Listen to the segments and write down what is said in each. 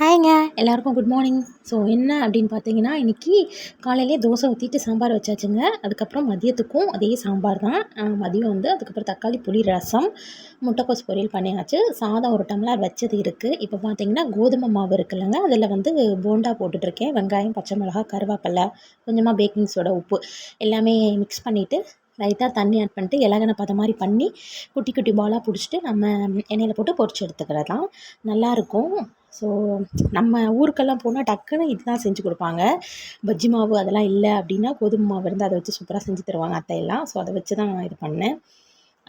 ஹாய்ங்க. எல்லாருக்கும் good morning so என்ன அப்படின்னு பார்த்தீங்கன்னா இன்றைக்கி காலையிலே தோசை ஊற்றிட்டு சாம்பார் வச்சாச்சுங்க. அதுக்கப்புறம் மதியத்துக்கும் அதே சாம்பார் தான். மதியம் வந்து அதுக்கப்புறம் தக்காளி புளி ரசம் முட்டைக்கோஸ் பொரியல் பண்ணியாச்சு. சாதம் ஒரு டம்ளர் வச்சது இருக்குது இப்போ பார்த்தீங்கன்னா கோதுமை மாவு இருக்குல்லங்க. அதில் வந்து போண்டா போட்டுட்ருக்கேன். வெங்காயம் பச்சை மிளகா கருவேப்பிலை கொஞ்சமாக பேக்கிங் சோடா உப்பு எல்லாமே மிக்ஸ் பண்ணிவிட்டு லைட்டாக தண்ணி ஆட் பண்ணிட்டு இலகன பதம் மாதிரி பண்ணி குட்டி குட்டி பாலாக பிடிச்சிட்டு நம்ம எண்ணெயில் போட்டு பொரிச்சு எடுத்துக்கிறது தான் நல்லாயிருக்கும் ஸோ நம்ம ஊருக்கெல்லாம் போனால் டக்குன்னு இதுதான் செஞ்சு கொடுப்பாங்க. பஜ்ஜி மாவு அதெல்லாம் இல்லை அப்படின்னா கோதுமை மாவு இருந்தால் அதை வச்சு சூப்பராக செஞ்சு தருவாங்க அத்தையெல்லாம். ஸோ அதை வச்சு தான் இது பண்ணேன்.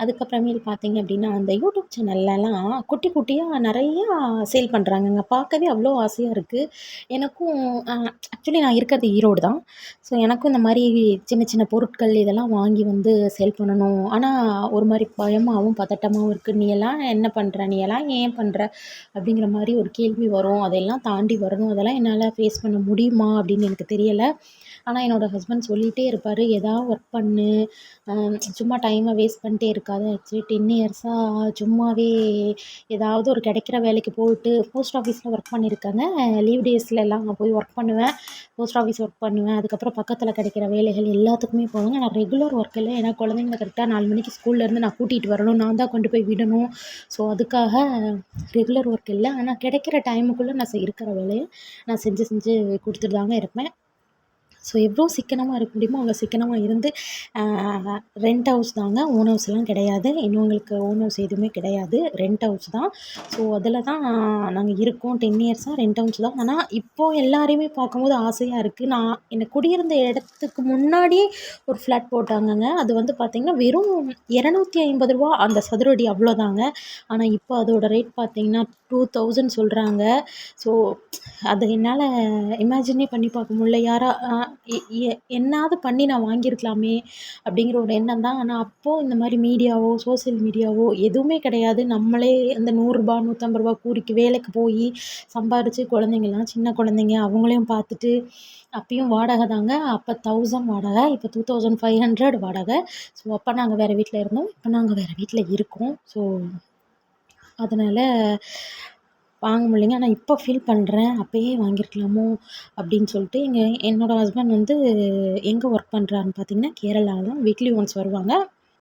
அதுக்கப்புறமேல் பார்த்தீங்க அப்படின்னா அந்த யூடியூப் சேனல்லலாம் குட்டி குட்டியாக நிறையா சேல் பண்ணுறாங்கங்க பார்க்கவே அவ்வளோ ஆசையாக இருக்குது எனக்கும் ஆக்சுவலி நான் இருக்கிறது ஈரோடு தான். ஸோ எனக்கும் இந்த மாதிரி சின்ன சின்ன பொருட்கள் இதெல்லாம் வாங்கி வந்து சேல் பண்ணணும். ஆனால் ஒரு மாதிரி பயமாகவும் பதட்டமாகவும் இருக்குது நீ எல்லாம் என்ன பண்ணுற நீ எல்லாம் ஏன் பண்ணுற அப்படிங்கிற மாதிரி ஒரு கேள்வி வரும். அதெல்லாம் தாண்டி வரணும். அதெல்லாம் என்னால் ஃபேஸ் பண்ண முடியுமா அப்படின்னு எனக்கு தெரியலை. ஆனால் என்னோடய ஹஸ்பண்ட் சொல்லிகிட்டே இருப்பார். எதாவது ஒர்க் பண்ணு. சும்மா டைமை வேஸ்ட் பண்ணிட்டே இருக்காத ஆக்சுவலி டென் இயர்ஸாக சும்மாவே ஏதாவது ஒரு கிடைக்கிற வேலைக்கு போயிட்டு போஸ்ட் ஆஃபீஸில் ஒர்க் பண்ணியிருக்காங்க. லீவ் டேஸ்லலாம் நான் போய் ஒர்க் பண்ணுவேன். போஸ்ட் ஆஃபீஸ் ஒர்க் பண்ணுவேன். அதுக்கப்புறம் பக்கத்தில் கிடைக்கிற வேலைகள் எல்லாத்துக்குமே போவாங்க. நான் ரெகுலர் ஒர்க் இல்லை. ஏன்னா குழந்தைங்கள கரெக்டாக நாலு மணிக்கு ஸ்கூல்லேருந்து நான் கூட்டிகிட்டு வரணும். நான் தான் கொண்டு போய் விடணும். ஸோ அதுக்காக ரெகுலர் ஒர்க் இல்லை. ஆனால் கிடைக்கிற டைமுக்குள்ளே நான் இருக்கிற வேலையை நான் செஞ்சு செஞ்சு கொடுத்துட்டு தாங்க இருப்பேன். ஸோ எவ்வளோ சிக்கனமாக இருக்க முடியுமோ அவ்வளோ சிக்கனமாக இருந்து ரெண்ட் ஹவுஸ் தாங்க ஓன் ஹவுஸ்லாம் கிடையாது. இன்னும் எங்களுக்கு ஓன் ஹவுஸ் எதுவுமே கிடையாது. ரெண்ட் ஹவுஸ் தான். ஸோ அதில் தான் நாங்கள் இருக்கோம். டென் இயர்ஸாக ரெண்ட் ஹவுஸ் தான். ஆனால் இப்போது எல்லாரையுமே பார்க்கும்போது ஆசையாக இருக்குது நான் என்னை குடியிருந்த இடத்துக்கு முன்னாடியே ஒரு ஃப்ளாட் போட்டாங்கங்க. அது வந்து பார்த்திங்கன்னா வெறும் இரநூத்தி ஐம்பது ரூபா அந்த சதுரடி அவ்வளோதாங்க ஆனால் இப்போ அதோட ரேட் பார்த்திங்கன்னா டூ தௌசண்ட் சொல்கிறாங்க ஸோ அதை என்னால் இமேஜினே பண்ணி பார்க்க முடியல. யாரா என்னாவது பண்ணி நான் வாங்கியிருக்கலாமே அப்படிங்கிற ஒரு எண்ணம் தான். ஆனால் அப்போது இந்த மாதிரி மீடியாவோ சோசியல் மீடியாவோ எதுவுமே கிடையாது. நம்மளே அந்த நூறுரூபா நூற்றம்பது ரூபா கூலிக்கு வேலைக்கு போய் சம்பாரித்து குழந்தைங்கள்லாம் சின்ன குழந்தைங்க அவங்களையும் பார்த்துட்டு அப்பயும் வாடகை தாங்க. அப்போ தௌசண்ட் வாடகை இப்போ டூ தௌசண்ட் ஃபைவ் ஹண்ட்ரட் வாடகை. ஸோ அப்போ நாங்கள் வேறு வீட்டில் இருந்தோம். இப்போ நாங்கள் வேறு வீட்டில் இருக்கோம். ஸோ அதனால் வாங்க முடியலைங்க. ஆனால் இப்போ ஃபீல் பண்ணுறேன் அப்போயே வாங்கியிருக்கலாமோ அப்படின்னு சொல்லிட்டு எங்கள் என்னோடய ஹஸ்பண்ட் வந்து எங்கே ஒர்க் பண்ணுறாருன்னு பார்த்தீங்கன்னா கேரளாவில் தான். வீக்லி ஒன்ஸ் வருவாங்க.